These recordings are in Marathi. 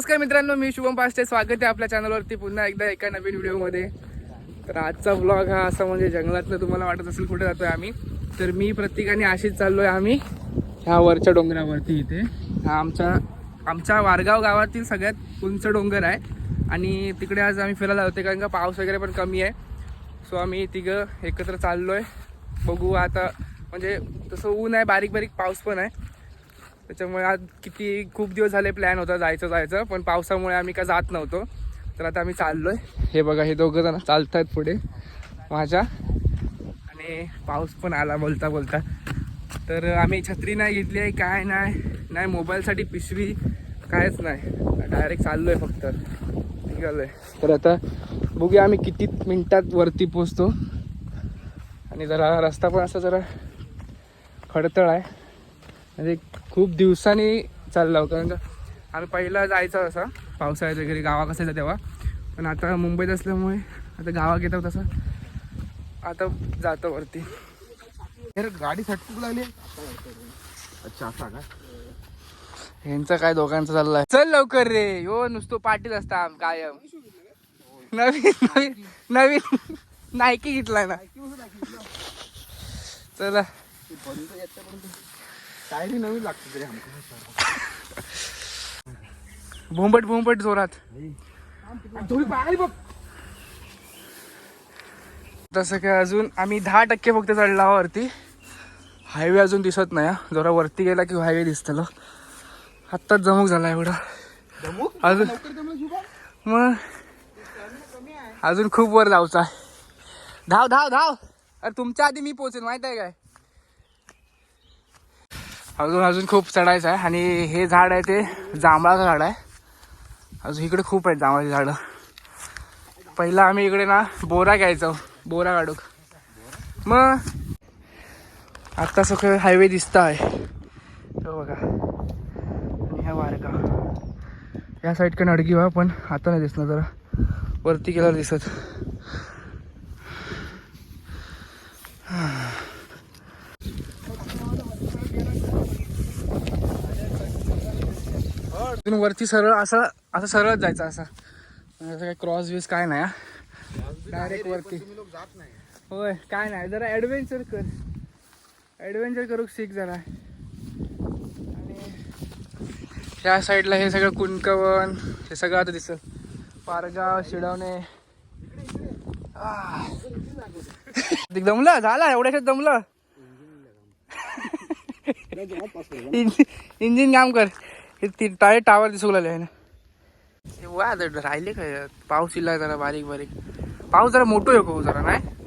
नमस्कार मित्रांनो मी शुभम पास्टे स्वागत आहे आपल्या चॅनलवरती पुन्हा एकदा एका नवीन व्हिडिओमध्ये. तर आजचा ब्लॉग हा असा म्हणजे जंगलातलं तुम्हाला वाटत असेल कुठे जातोय आम्ही. तर मी प्रत्येकाने अशीच चाललोय आम्ही ह्या वरच्या डोंगरावरती इथे. हा आमच्या आमच्या वारगाव गावातील सगळ्यात उंच डोंगर आहे. आणि तिकडे आज आम्ही फिरायला होते कारण का पाऊस वगैरे पण कमी आहे. सो आम्ही तिघं एकत्र चाललोय. बघू आता म्हणजे तसं ऊन आहे बारीक बारीक पाऊस पण आहे. त्याच्यामुळे आज किती खूप दिवस झाले प्लॅन होता जायचं जायचं पण पावसामुळे आम्ही काय जात नव्हतो. तर आता आम्ही चाललोय. हे बघा हे दोघं जण चालत आहेत पुढे. माझ्या. आणि पाऊस पण आला बोलता बोलता. तर आम्ही छत्री नाही घेतली आहे काय नाही. नाही मोबाईलसाठी पिशवी कायच नाही. डायरेक्ट चाललोय फक्त. निघालोय. तर आता बघूया आम्ही किती मिनिटात वरती पोचतो आणि जरा रस्ता पण असा जरा खडतळ आहे. म्हणजे खूप दिवसांनी चाललो कारण का आम्ही पहिला जायचं असं पावसाळ्यात वगैरे गावात असायचं तेव्हा. पण आता मुंबईत असल्यामुळे आता गावात येतो तसं. आता जातो वरती. गाडी सटकू लागली? अच्छा असा का? ह्यांचं काय दोघांचं चाललंय. चल लवकर रे. यो नुसतो पाठीत असता कायम. नवीन नवीन नवीन. नायकी घेतलाय ना. चला. काय नाही नवीन लागतं तरी आमचं. भोंबट भोंबट जोरात. थोडी पाय बघ. तसं काय अजून आम्ही दहा टक्के फक्त चढला वरती. हायवे अजून दिसत नाही. जरा वरती गेला की हायवे दिसतलो आत्ताच जमूक झाला एवढा. अजून मग अजून खूप वर जाऊचा आहे. धाव धाव धाव. अरे तुमच्या आधी मी पोचेन माहीत आहे काय? अजून अजून खूप चढायचं आहे आणि हे झाड आहे ते जांभळाचं झाड आहे. अजून इकडे खूप आहेत जांभळाची झाडं. पहिला आम्ही इकडे ना बोरा घ्यायचो बोरा काढूक. मग आत्ता सगळं हायवे दिसत आहे. तो बघा. आणि ह्या वारका या साईडकडे अडकी व्हा पण आता नाही दिसणार जरा. वरती गेल्यावर दिसत. तिथून वरती सरळ असं असं सरळ जायचं असं. असं काही क्रॉस व्यूज काय नाही डायरेक्ट वरती. लोक जात नाही होय काय नाही. जरा ॲडव्हेंचर कर. ॲडव्हेंचर करू शिक जरा. आणि त्या साईडला हे सगळं कुणकवन हे सगळं आता दिसत पारगाव शिडवणे. दमलं? झाला? एवढ्याच्यात दमलं? इंजिन काम कर. हे ती टायर टावर दिसू लागले आहे ना. हे वा आता राहिले काय? पाऊस इला जरा बारीक बारीक. पाऊस जरा मोठो येतो जरा नाही?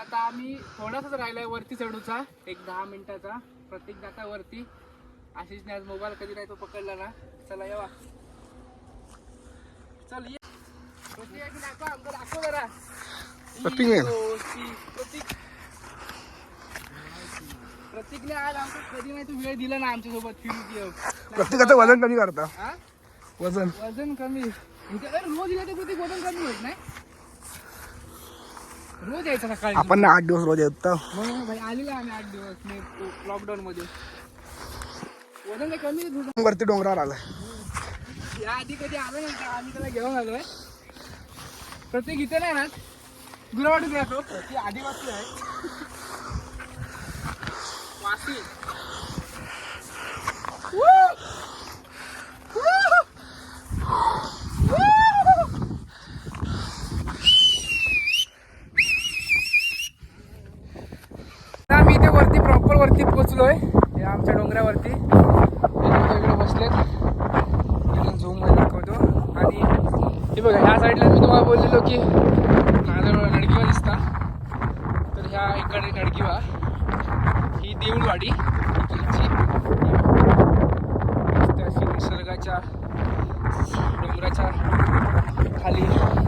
आता आम्ही थोडासाच राहिलाय वरती चढूचा एक दहा मिनिटाचा. प्रत्येक जाता वरती. आशिषने आज मोबाईल कधी नाही तो पकडला ना. चला येवा. चल ये. प्रतीक आहे की दाखव दाखव जरा प्रतीक आहे. ई, ती, प्रतीक प्रतीकने आज आमचं कधी नाही तू वेळ दिला ना आमच्यासोबत फिरू प्रत्येकाचं वजन कमी करता. हा? वजन. वजन कमी. अरे रोज येते प्रत्येक वजन कमी होत नाही. रोज यायचं सकाळी. आपण ना आठ दिवस रोज येत मग भाई आलेला आम्ही आठ दिवस. मी लॉकडाऊन मध्ये. वजन काही कमी वरती डोंगरावर आलाय. या आधी कधी आलो नाही का आम्ही त्याला घेऊन आलोय. प्रत्येक इथे नाही ना गुरवाटून राहतो ती आदिवासी आहे. आम्ही इथे वरती प्रॉपर वरती पोहोचलोय. हे आमच्या डोंगरावरती. हे इकडे बसलेत. इकडून झूम दाखवतो. आणि हे बघा ह्या साईडला मी तुम्हाला बोललेलो की माझ्याजवळ नडगिवा दिसता. तर ह्या इकडे नडगिवा ही देऊळवाडी निसर्गाच्या डोंगराच्या खाली घेतली.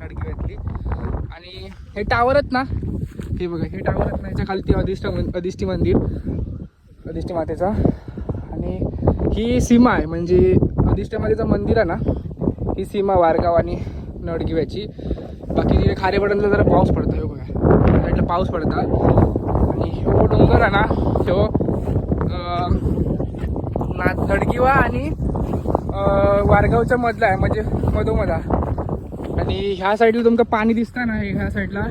नडगिव्यातली आणि हे टावरच ना हे बघा हे टावर ना याच्या खाली ती अधिष्ठ अधिष्ठी मंदिर अधिष्ठी मातेचा. आणि ही सीमा आहे म्हणजे अधिष्ठ मातेचं मंदिर आहे ना ही सीमा वारगाव आणि नडगिव्याची. बाकी तिथे खारेपटनला जरा पाऊस पडतो. पाऊस पडता आणि ह्यो डोंगर आहे ना ह्यो नाथडगिवा ना धडकीवा आणि वारगावच्या मधला आहे म्हणजे मधोमधा आणि ह्या साईडला तुमचं पाणी दिसतं ना ह्या साईडला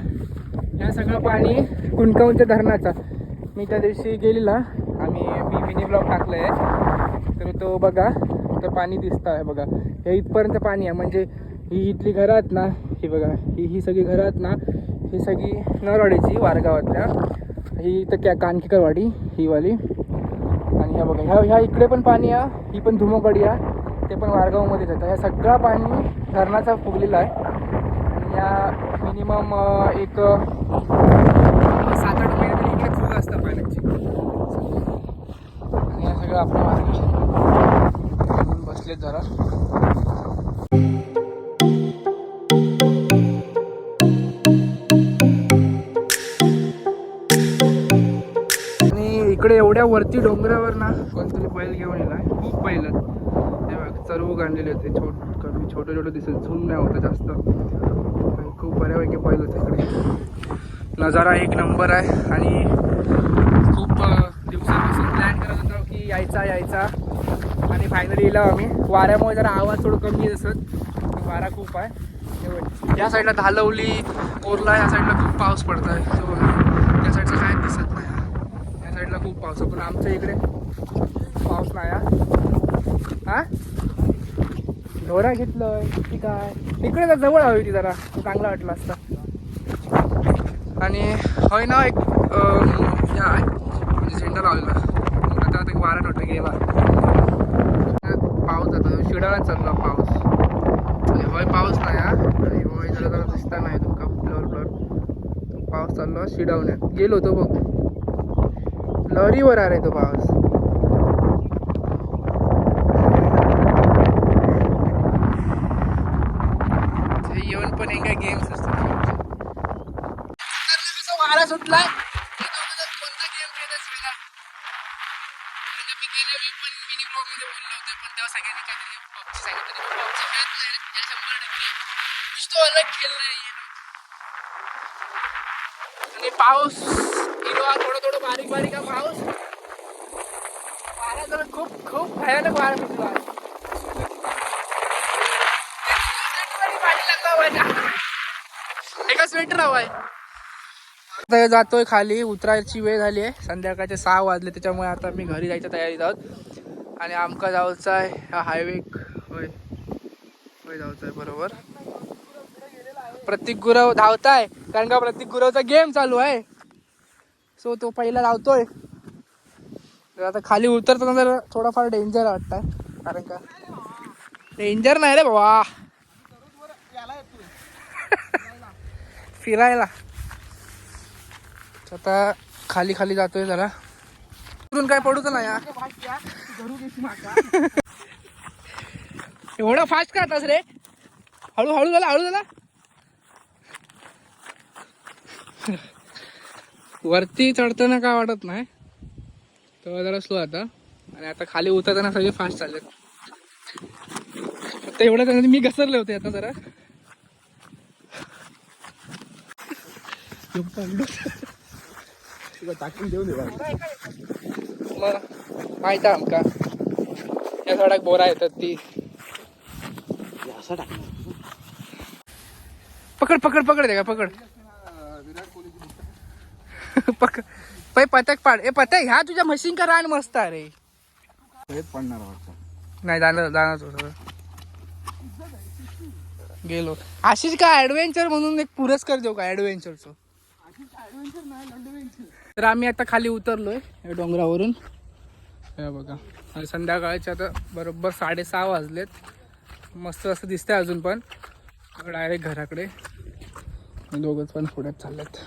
ह्या सगळं पाणी कुणकाऊनच्या धरणाचा मी त्या दिवशी गेलेला आम्ही मी मिनी ब्लॉक टाकलं आहे तर तो बघा तर पाणी दिसतं आहे बघा. हे इथपर्यंत पाणी आहे म्हणजे ही इथली घरं आहेत ना ही बघा ही ही सगळी घरं आहेत ना ही सगळी नरवाडीची वारगावातल्या. ही इथं क्या कानकीकरवाडी ही वाली. आणि ह्या बघा ह्या ह्या इकडे पण पाणी आहे ही पण धुमकडी आहे. ते पण वारगावमध्येच येतं. ह्या सगळा पाणी धरणाचा फुगलेला आहे. आणि या मिनिमम एक सात आठ महिने तरी इकडे फुग असतं पाण्याची. आणि हे सगळं आपलं मार्गदर्शन. बसलेत जरा. त्या वरती डोंगरावर ना कोणतरी बैल घेऊन येणार खूप बैल ते बघ सर्व गांडलेले होते छोट कमी छोटे छोटे दिसत झूम नाही होतं जास्त. खूप बऱ्यापैकी बैल होते इकडे. नजारा एक नंबर आहे. आणि खूप दिवसापासून प्लॅन करत होतो की यायचा यायचा. आणि फायनली येलो आम्ही. वाऱ्यामुळे जरा आवाज थोडं कमी असत वारा खूप आहे. या साईडला धालवली ओरला या साईडला खूप पाऊस पडत आहे त्या साईडचं काय दिसत खूप पाऊस पण आमच्या इकडे पाऊस नाही हा. ढोरा घेतलं की काय? इकडे तर जवळ हवी ती जरा. चांगला वाटलं असता. आणि होय ना एक म्हणजे झेंडा लावलेला. आता एक वारा नोट गेला पाऊस जातो शिडाळा चालला पाऊस. म्हणजे होय पाऊस नाही हा. आणि होय जरा जरा दिसता नाही. तुमका फ्लोर फ्लोर पाऊस चाललो शिडावण्यात गेलो होतो बघ. लहरीवर आहे रे तो पाऊस ते येऊन पण एक गेम्स असतात. वारा नाही याला शंभर टक्के नुसतं अलग खेळलंय आणि पाऊस. हिरवा थोडं थोडं बारीक बारीक आहे पाऊस. वारा तर खूप खूप भयानक वारा सुटला आहे. पाणी हवाय आता जातोय खाली उतरायची वेळ झाली आहे. संध्याकाळचे सहा वाजले त्याच्यामुळे आता मी घरी जायच्या तयारीत आहोत. आणि आमका जाऊचा आहे हा हायवे होय. होय जाऊचा आहे बरोबर. प्रतीक गुरव धावताय. कारण का प्रतीक गुरवचा गेम चालू आहे. सो तो पहिला लावतोय. तर आता खाली उतरताना जर थोडाफार डेंजर वाटतंय कारण का? डेंजर नाही रे बाबा. फिरायला. तर आता खाली खाली जातोय जरा. उतरून काय पडू तर नाही एवढा फास्ट का आतास रे? हळू हळू झाला हळू झाला. वरती चढताना काय वाटत नाही? तेव्हा जरा स्लो आता. आणि आता खाली उतरताना सगळे फास्ट चाललेत आता एवढं त्याच्यात मी घसरले होते आता जरा. टाकून देऊ दे. मग माहिती आहे आमका. या झाडाक बोरा येतात ती. असं टाक पकड पकड पकड दे का पकड. पकड पै पतक पाड. ए पतक ह्या तुझ्या मशीन का रान मस्त आहे रे. पडणार नाही जाणार जाणार तो. सगळं गेलो. आशिष का ऍडव्हेंचर म्हणून एक पुरस्कार देऊ का ऍडव्हेंचरचं तर आम्ही आता खाली उतरलोय या डोंगरावरून. हे बघा. आणि संध्याकाळचे आता बरोबर साडेसहा वाजलेत. मस्त असं दिसतंय अजून पण. डायरेक्ट घराकडे. दोघंच पण पुढ्यात चाललेत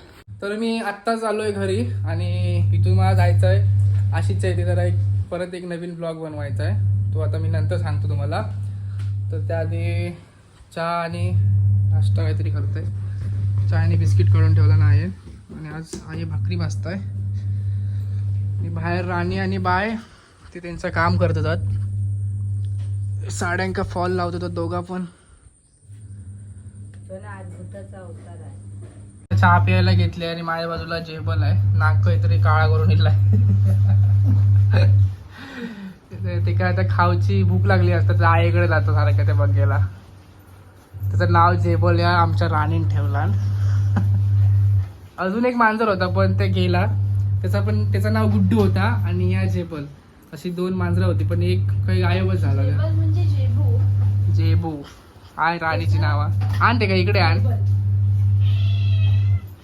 तर मी आत्ताच आलो आहे घरी आणि इथून मला जायचं आहे आशिषच्या इथे जरा एक परत एक नवीन ब्लॉग बनवायचा आहे तो आता मी नंतर सांगतो तुम्हाला. तर त्याआधी चहा आणि नाश्ता काहीतरी करतोय. चहा आणि बिस्किट काढून ठेवला नाही आणि आज आई भाकरी भाजतं आहे मी बाहेर राणी आणि बाय ते त्यांचं काम करत होतात साड्यांका फॉल लावत होतात दोघा पण चहा प्यायला घेतली आणि माझ्या बाजूला जेबल आहे नाक काहीतरी काळा करून इलाय ते- काय आता खाऊची भूक लागली असतं तर आईकडे जातो सारखं ते बघायला. त्याचं नाव जेबल या आमच्या राणीने ठेवला. अजून एक मांजर होता पण ते गेला. त्याचा पण त्याचं नाव गुड्डू होता आणि या जेबल. अशी दोन मांजरं होती पण एक काही गायबच झाला. म्हणजे जेबू. जेबू. आय राणीची नावा. आण ते का इकडे आण.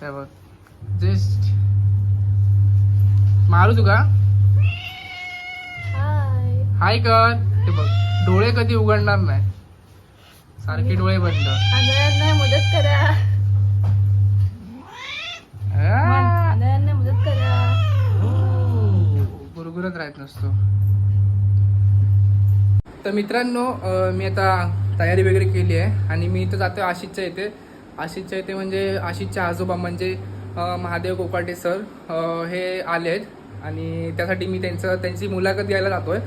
ते बघ. जस्ट मारू तुका हाय हाय कर. ते बघ डोळे कधी उघडणार नाही. सारखे डोळे बंद. मदत करा. मदत करा. गुरगुरत राहत नसतो. तर मित्रांनो मी आता तयारी वगैरे केली आहे आणि मी इथं जातो आशिषच्या इथे. आशिषच्या इथे म्हणजे आशिषच्या आजोबा म्हणजे महादेव कोकाटे सर हे आले आहेत आणि त्यासाठी मी त्यांचं त्यांची मुलाखत घ्यायला आहे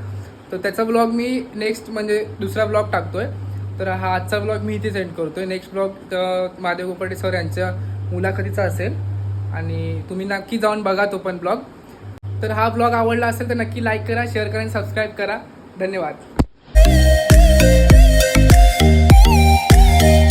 तर त्याचा ब्लॉग मी नेक्स्ट म्हणजे दुसरा ब्लॉग टाकतो आहे तर हा आजचा ब्लॉग मी इथे सेंड करतो आहे next blog Mahadev Kokate sir यांच्या मुलाखतीचा असेल. आणि तुम्ही नक्की जाऊन बघा तो पण ब्लॉग तर हा ब्लॉग आवडला असेल तर नक्की लाईक करा शेअर करा आणि सबस्क्राईब करा. धन्यवाद.